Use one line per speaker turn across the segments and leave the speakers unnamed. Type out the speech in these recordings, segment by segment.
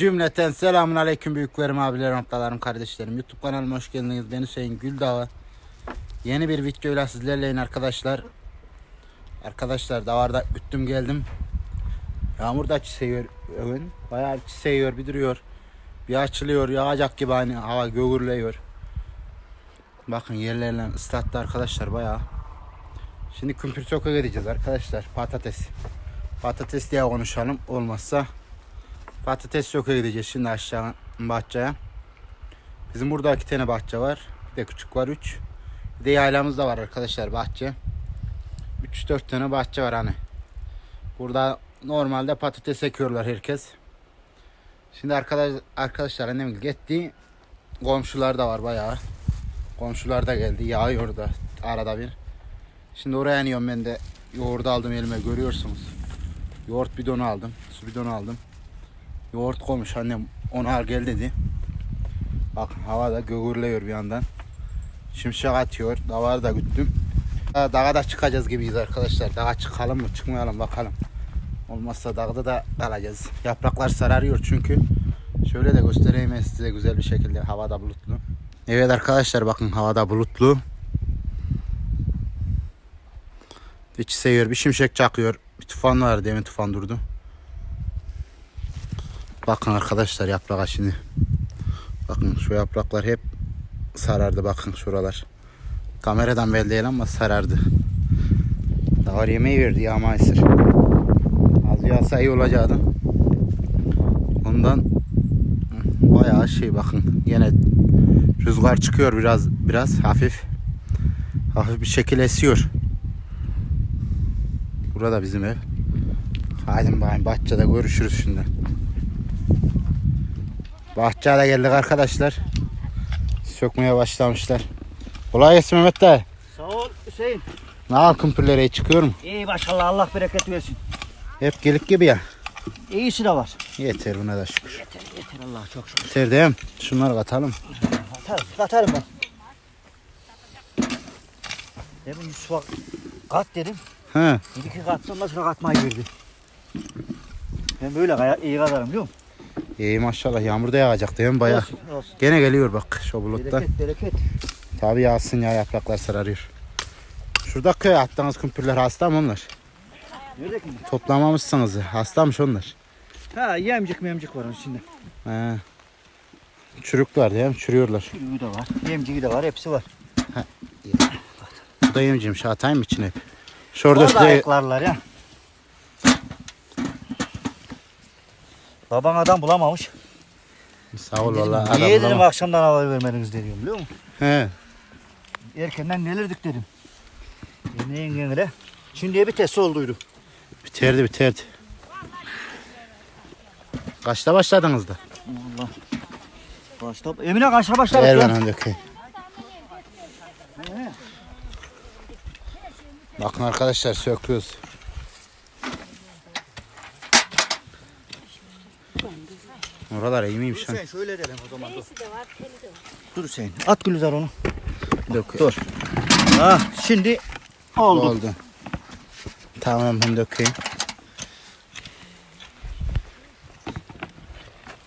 Cümleten selamun aleyküm büyüklerim, abilerim, ablalarım, kardeşlerim. YouTube kanalıma hoş geldiniz. Ben Hüseyin Güldağ. Yeni bir videoyla sizlerleyim arkadaşlar. Arkadaşlar davarda güttüm geldim. Yağmur da çiseyiyor ön. Bayağı çiseyiyor bir duruyor. Bir açılıyor yağacak gibi hani hava göğürleyiyor. Bakın yerlerle ıslattı arkadaşlar bayağı. Şimdi kümpür sokağa gideceğiz arkadaşlar. Patates. Patates diye konuşalım. Olmazsa patates sokağa gideceğiz şimdi aşağı bahçeye. Bizim burada iki tane bahçe var. Bir de küçük var üç. Bir de yaylamız da var arkadaşlar bahçe. 3-4 tane bahçe var hani. Burada normalde patates ekiyorlar herkes. Şimdi arkadaş, arkadaşlar annem gitti. Komşular da var bayağı. Komşular da geldi. Yağıyor da arada bir. Şimdi oraya iniyorum ben de. Yoğurdu aldım elime görüyorsunuz. Yoğurt bidonu aldım. Su bidonu aldım. Yoğurt koymuş annem onu al gel dedi. Bakın hava da göğürlüyor bir yandan. Şimşek atıyor. Davarı da güttüm. Dağa da çıkacağız gibiyiz arkadaşlar. Dağa çıkalım mı çıkmayalım bakalım. Olmazsa dağda da kalacağız. Yapraklar sararıyor çünkü. Şöyle de göstereyim size güzel bir şekilde. Havada bulutlu. Evet arkadaşlar bakın havada bulutlu. İçi seviyor. Bir şimşek çakıyor. Bir tufan var. Demin tufan durdu. Bakın arkadaşlar yaprağa şimdi. Bakın şu yapraklar hep sarardı. Bakın şuralar. Kameradan belli değil ama sarardı. Davar yemeği verdi yağma esir. Az yağsa iyi olacaktı. Ondan bayağı şey bakın. Yine rüzgar çıkıyor biraz biraz hafif. Hafif bir şekil esiyor. Burada bizim ev. Haydi bakayım bahçede görüşürüz şimdi. Bahçede geldik arkadaşlar. Sökmeye başlamışlar. Kolay gelsin Mehmet dayı.
Sağ ol Hüseyin.
Ne al kumpirlere çıkıyor mu?
İyi maşallah Allah bereket versin.
Hep gelik gibi ya.
İyisi de var.
Yeter buna da şükür.
Yeter yeter Allah çok şükür.
Yeter değil mi? Şunları katalım.
Atarım, katarım ben. Demin Yusuf'a kat dedim.
He.
Bir iki kattı ondan sonra katmayı verdi. Ben böyle iyi katarım biliyor musun?
İyi maşallah yağmur da yağacak değil mi? Bayağı.
Olsun, olsun.
Gene geliyor bak şu bulutlar.
Bereket bereket.
Tabii yağsın ya yapraklar sararıyor. Şurada köy attığınız kumpirler hasta mı onlar?
Nerede ki?
Toplamamışsınız. Hastamış onlar.
Ha yemcik memcik var onun içinde.
He. Çürük var değil mi? Çürüyorlar.
Çürüğü de var. Yemciği de var. Hepsi var.
Bu da yemciymiş. Atayım mı içine? Şurada
Orada ayıklarlar ya. Baban adam bulamamış.
Sağ ol valla. adam
Niye dedim
bulama-
akşamdan haber vermediniz dedim biliyor musun?
He.
Erkenden gelirdik dedim. Yemeğin genelde. Şimdiye bir test olduydu.
Biterdi biterdi. Kaçta başladınız da?
Allah. Başta, Emine kaçta başladık
Ver onu dökeyim. Bakın arkadaşlar söküyoruz. Oralar iyi miymiş ha?
Sen şöyle edelim o zaman dur. Dur Hüseyin. At Gülizar onu.
Dök.
Dur. Ha şimdi oldu.
Oldu. Tamam ben dökeyim.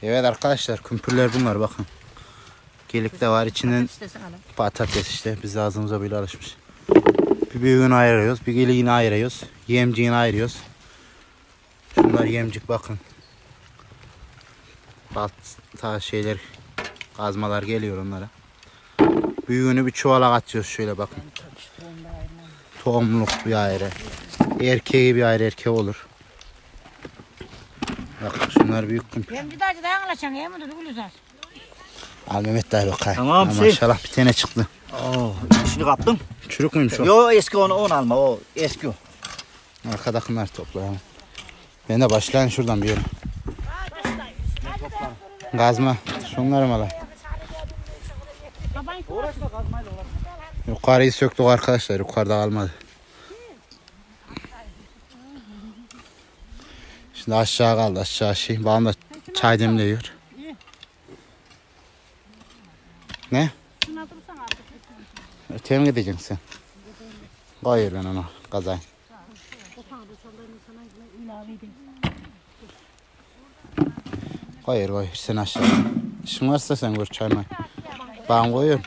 Evet arkadaşlar kümpürler bunlar bakın. Gelik de var içinden patates işte biz ağzımıza böyle alışmış. Bir büyüğünü ayırıyoruz, bir geliğini ayırıyoruz, yemciğini ayırıyoruz. Şunlar yemcik bakın. Balta şeyler, kazmalar geliyor onlara. Büyüğünü bir çuvala atıyoruz şöyle bakın. Tohumluk bir ayrı. Erkeği bir ayrı erkeği olur. Bak şunlar büyük kumpir.
Hem bir daha da anlaşan ya mı dur Gülüzar?
Al Mehmet dayı bakayım.
Tamam,
Ha,
şey.
Maşallah bir tane çıktı.
Oo, şimdi kaptım.
Çürük müymüş o?
Yo eski onu onu alma o eski o.
Arkadakiler toplayalım. Ben de başlayın şuradan bir yere. Gazma. Şunları mı?
Baban
Uğraşma kazmayla.
Yukarıyı söktük arkadaşlar. Yukarıda kalmadı. Şimdi aşağı kaldı. Aşağı şey. Babam da çay demliyor. Ne? Öteye mi gideceksin sen? Koyur ben onu kazayı. Hayır hayır sen aşağı. İşin varsa sen gör çayma. Ben koyuyorum.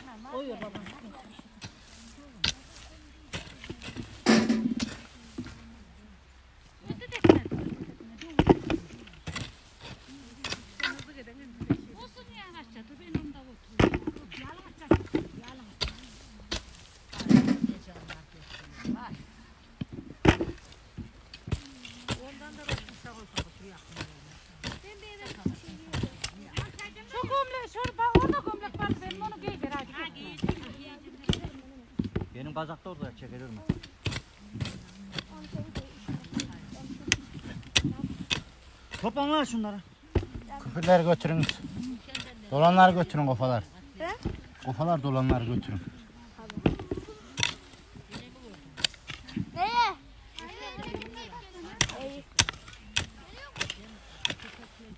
Şu gömlek, şu bak orada gömlek var. Benim onu giydir hadi.
Da orada çekilir mi? Toplan lan şunları.
Küfürleri götürün. Dolanları götürün kofalar. Kofalar dolanları götürün.
Neye?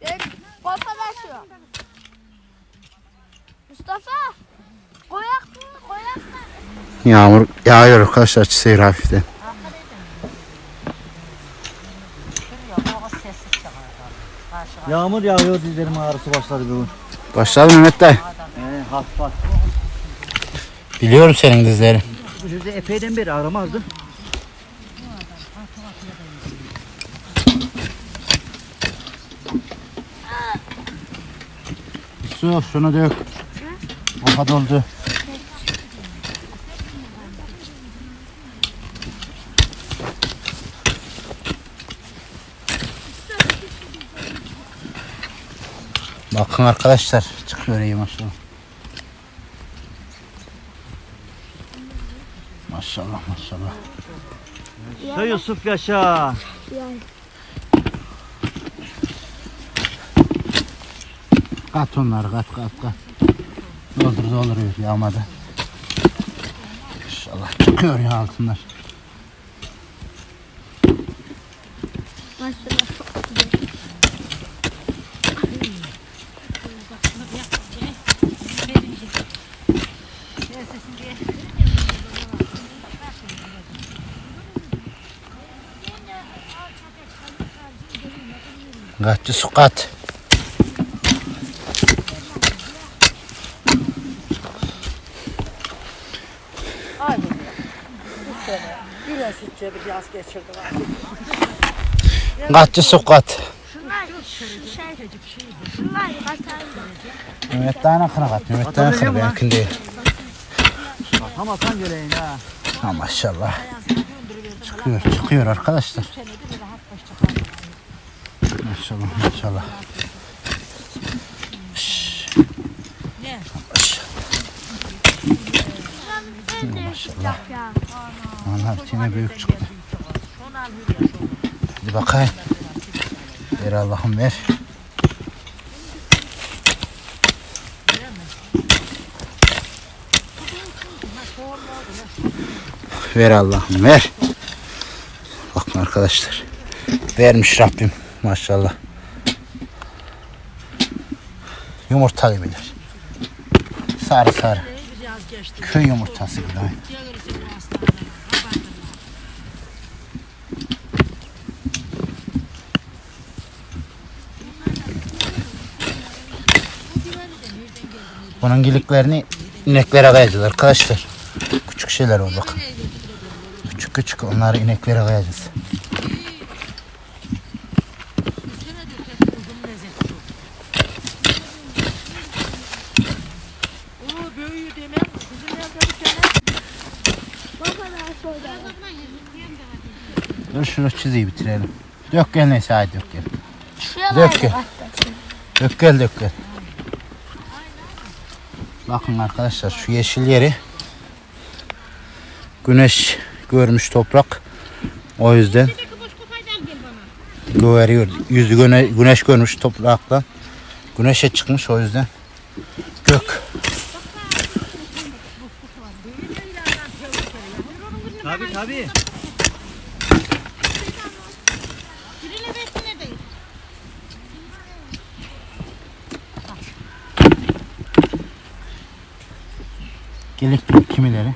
Ee, arkadaşım. Mustafa. Koyak mı? Koyak mı?
Yağmur yağıyor arkadaşlar seyir hafiften.
Yağmur yağıyor dizlerim ağrısı başladı bugün.
Başladı Mehmet dayı.
He hafif hafif.
Biliyorum senin dizlerin.
Bu sözü epeyden beri ağrımazdı.
Su şunu dök. Kafa doldu. Bakın arkadaşlar çıkıyor iyi maşallah. Maşallah maşallah.
Ya Yusuf yaşa.
Kat onları kat kat kat. Doldur dolduruyor yağmadı. İnşallah çıkıyor ya altınlar. Kaççı su kat.
Biraz içe bir yaz geçirdi var.
Kaççı su kat.
Şunlar şey. Şunlar kaçardı.
Mehmet daha nakına kat. Mehmet daha nakına benimkin değil.
Tam atan göreyin ha.
Ha maşallah. Çıkıyor çıkıyor arkadaşlar. Maşallah maşallah. Maşallah. Onlar yine büyük çıktı. Hadi bakayım. Ver Allah'ım ver. Ver Allah'ım ver. Bakın arkadaşlar. Vermiş Rabbim maşallah. Yumurta gibiler. Sarı sarı. Köy yumurtası gibi. Bunun giliklerini ineklere kayacağız arkadaşlar. Küçük şeyler o bakın. Küçük küçük onları ineklere kayacağız.
O büyüğü demem. Bizim evde bir tane.
Bu kadar soydu.
Dur şunu çiziyi bitirelim. Dök gel neyse hadi dök gel.
Şuraya
Dök gel. Dök gel dök gel. Bakın arkadaşlar şu yeşil yeri güneş görmüş toprak. O yüzden göveriyor. Yüzü güne, güneş görmüş topraktan. Güneşe çıkmış o yüzden gök.
Tabi tabi.
elektrik kimileri.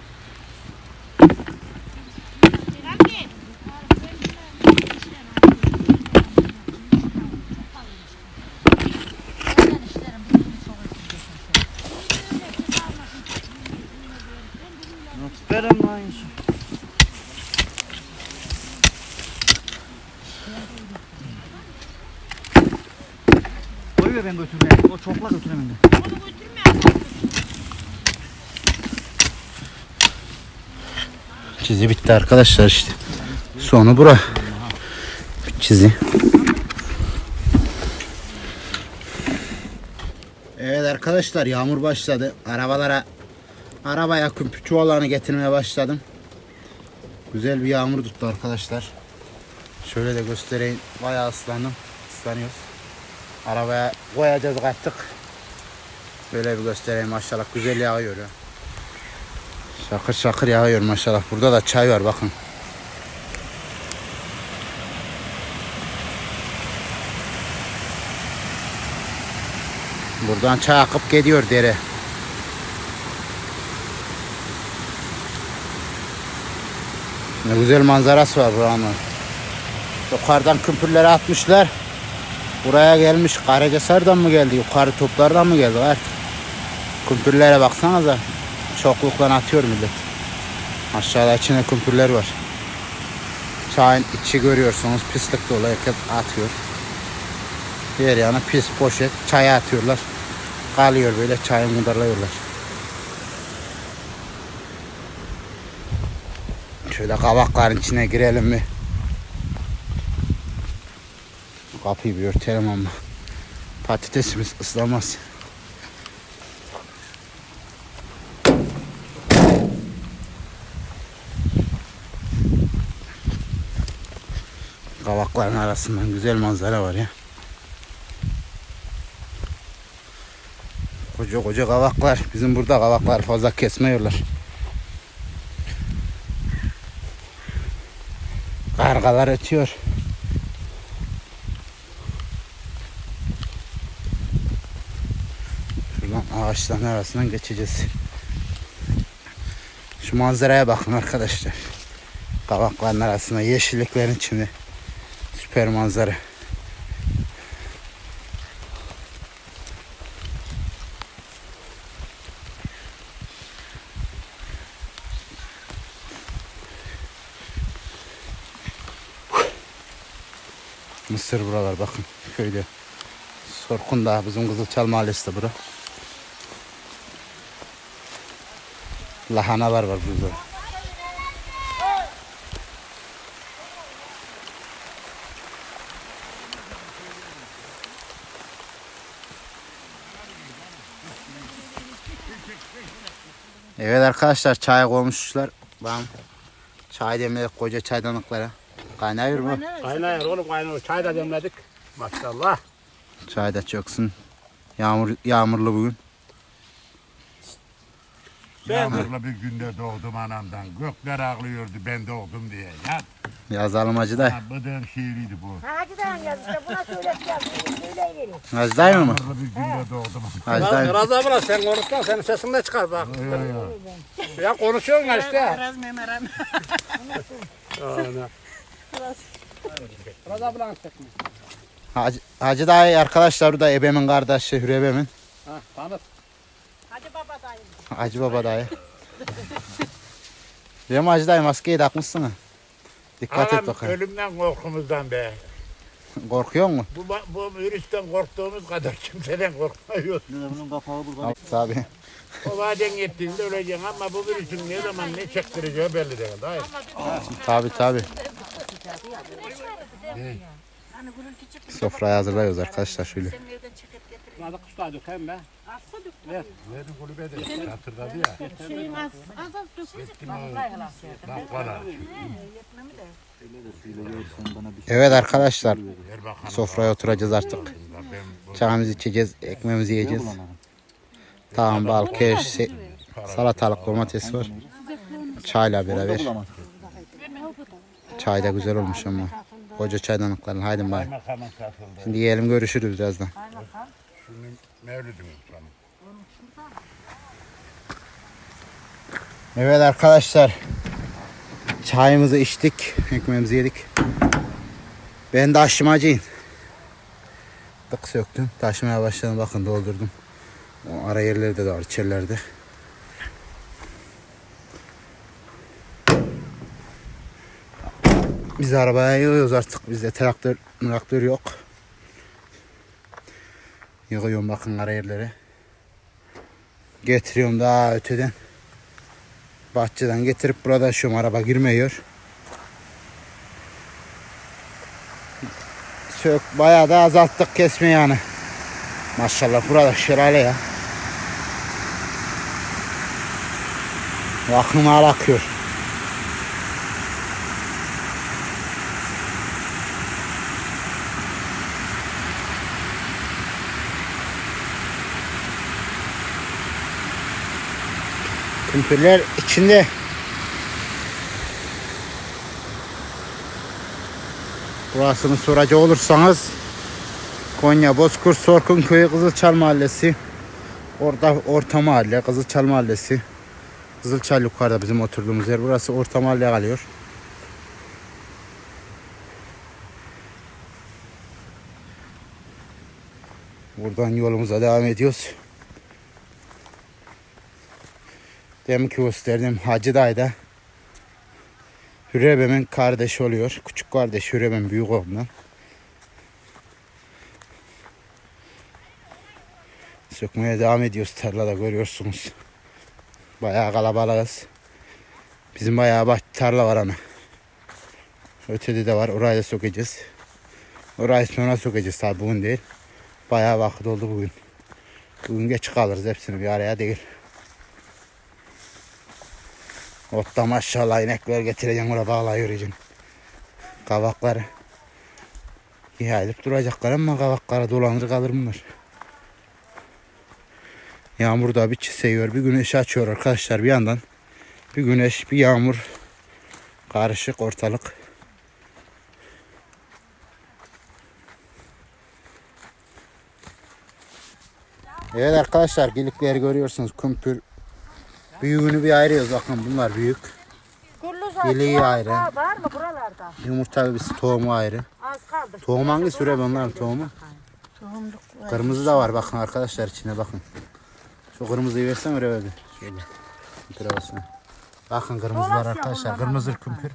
Koyuyor ben götürmeye. O çokla götüremem ben. Onu götürme.
Çizi bitti arkadaşlar işte. Sonu bura. Çizi. Evet arkadaşlar yağmur başladı. Arabalara arabaya kümpü çuvallarını getirmeye başladım. Güzel bir yağmur tuttu arkadaşlar. Şöyle de göstereyim. Bayağı ıslandım. Islanıyoruz. Arabaya koyacağız artık. Böyle bir göstereyim maşallah. Güzel yağıyor ya. Şakır şakır yağıyor maşallah. Burada da çay var bakın. Buradan çay akıp gidiyor dere. Ne güzel manzarası var buranın. Yukarıdan kümpürleri atmışlar. Buraya gelmiş. Karacahisar'dan mı geldi? Yukarı toplardan mı geldi artık? Kümpürlere baksanıza. Çoklukla atıyor millet. Aşağıda içine kumpürler var. Çayın içi görüyorsunuz pislik dolu herkes atıyor. Her yana pis poşet çaya atıyorlar. Kalıyor böyle çayı mudarlıyorlar. Şöyle kabakların içine girelim mi? Kapıyı bir örtelim ama patatesimiz ıslamaz. Kavakların arasından güzel manzara var ya. Koca koca kavaklar. Bizim burada kavaklar fazla kesmiyorlar. Kargalar ötüyor. Şuradan ağaçların arasından geçeceğiz. Şu manzaraya bakın arkadaşlar. Kavakların arasında yeşilliklerin içinde. Süper manzara. Mısır buralar bakın köyde. Sorkun da bizim Kızılçal Mahallesi de bura. Lahanalar var burada. Arkadaşlar çay koymuşlar. Ben çay demledik koca çaydanlıklara. Kaynıyor mu?
Kaynıyor oğlum kaynıyor. Çay da demledik. Maşallah.
Çay da çöksün. Yağmur yağmurlu bugün.
Yağmurlu bir günde doğdum anamdan. Gökler ağlıyordu ben doğdum diye. Ya
Yazalım Hacı dayı.
ha, bıdığım şiiriydi bu.
Hadi daha yaz işte buna söyleteceğim. Söyleyiverin.
Hacı dayı mı?
Yağmurlu bir günde doğdum.
Hacı dayı.
Razı abla sen konuşsan senin sesin de çıkar bak. ya konuşuyorsun ya işte.
Biraz memerem.
Aynen. Razı ablanın sesini.
Hacı, Hacı dayı arkadaşlar bu da ebemin kardeşi Hürü ebemin.
Ha, tanıt.
Hadi baba dayım.
Hacı baba dayı. Değil mi Hacı dayı maskeyi takmışsın ha. Dikkat et
Anam,
bakayım.
ölümden korkumuzdan be.
Korkuyor mu?
Bu, bu virüsten korktuğumuz kadar kimseden korkmuyoruz.
Bunun kapağı burada.
Tabii.
O vaden yettiğinde öleceksin ama bu virüsün ne zaman ne çektireceği belli değil. Hayır.
Tabii tabii. Sofrayı hazırlıyoruz arkadaşlar şöyle.
Hadi kuşlar dökeyim be. Ver. Verin kulübede. Hatırladı ya.
Şeyin az az az
bana.
Evet arkadaşlar
Ver
sofraya oturacağız artık. Çayımızı içeceğiz, ekmeğimizi yiyeceğiz. Tamam bal, keş, salatalık, domates var. Çayla beraber. Çay da güzel olmuş ama. Koca çaydanlıkların haydi bay. Şimdi yiyelim görüşürüz birazdan.
Şunun mevlüdüm
Evet arkadaşlar. Çayımızı içtik. Ekmeğimizi yedik. Ben de aşımacıyım. Tık söktüm. Taşmaya başladım. Bakın doldurdum. O ara yerlerde de var. içerilerde. Biz arabaya yığıyoruz artık. Bizde traktör, traktör yok. Yığıyorum bakın ara yerlere. Getiriyorum daha öteden. Bahçeden getirip burada şu araba girmiyor. Sök bayağı da azalttık kesme yani. Maşallah burada şelale ya. Aklıma akıyor. Kumpirler içinde. Burasını soracak olursanız Konya Bozkurt Sorkun Köyü Kızılçal Mahallesi. Orada Orta Mahalle Kızılçal Mahallesi. Kızılçal yukarıda bizim oturduğumuz yer. Burası Orta Mahalle kalıyor. Buradan yolumuza devam ediyoruz. Deminki gösterdiğim Hacı Dayı'da Hürebem'in kardeşi oluyor. Küçük kardeş Hürebem büyük oğlumdan. Sökmeye devam ediyoruz tarlada görüyorsunuz. Bayağı kalabalığız. Bizim bayağı bah tarla var ana. Ötede de var. Orayı da sökeceğiz. Orayı sonra sökeceğiz tabi bugün değil. Bayağı vakit oldu bugün. Bugün geç kalırız hepsini bir araya değil. Otta maşallah inekler getireceğim oraya bağlayıvereceğim. Kavakları. Yayılıp duracaklar ama kavaklara dolanır kalır bunlar. Yağmur da bir çiseyiyor. Bir güneş açıyor arkadaşlar bir yandan. Bir güneş bir yağmur. Karışık ortalık. Evet arkadaşlar gelikleri görüyorsunuz. Kumpür büyüğünü bir ayırıyoruz. Bakın bunlar büyük. Geliği ayrı.
Var mı buralarda?
Yumurta bir tohumu ayrı.
Az kaldı.
Tohum hangi süre onların tohumu? Kırmızı da var bakın arkadaşlar içine bakın. Şu kırmızıyı versen oraya ver. Şöyle. Kumpüre basın. Bakın kırmızı var arkadaşlar. Kırmızı kumpür.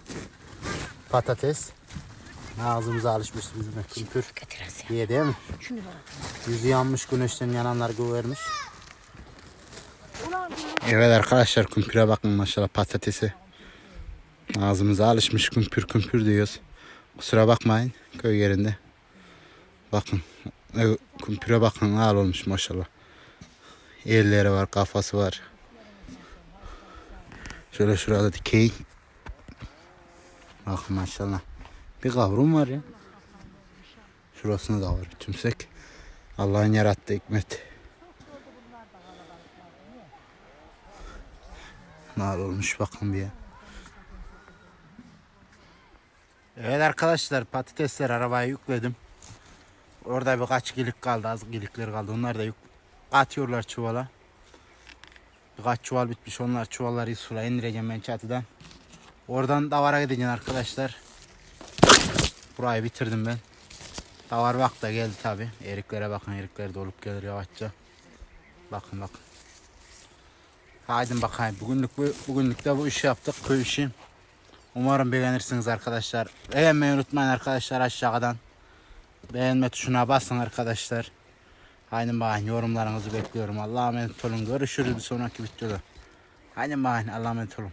Patates. Ağzımıza alışmış bizim de kumpür. İyi değil mi? Yüzü yanmış güneşten yananlar gövermiş. Evet arkadaşlar kumpüre bakın maşallah patatesi. Ağzımıza alışmış kumpür kumpür diyoruz. Kusura bakmayın köy yerinde. Bakın e, kumpüre bakın al olmuş maşallah. Elleri var kafası var. Şöyle şurada dikey. Bakın maşallah. Bir kavrum var ya. Şurasında da var tümsek. Allah'ın yarattığı hikmet. Mal olmuş bakın bir. Evet arkadaşlar patatesler arabaya yükledim. Orada birkaç gilik kaldı az gilikler kaldı. Onlar da yük atıyorlar çuvala. Birkaç çuval bitmiş onlar çuvalları sura indireceğim ben çatıdan. Oradan davara gideceğim arkadaşlar. Burayı bitirdim ben. Davar vak da geldi tabi. Eriklere bakın erikler dolup gelir yavaşça. Bakın bakın. Haydi bakayım. Bugünlük bu, bugünlük de bu işi yaptık. Köy işi. Umarım beğenirsiniz arkadaşlar. Beğenmeyi unutmayın arkadaşlar aşağıdan. Beğenme tuşuna basın arkadaşlar. Haydi bakın yorumlarınızı bekliyorum. Allah'a emanet olun. Görüşürüz bir sonraki videoda. Haydi bakın Allah'a emanet olun.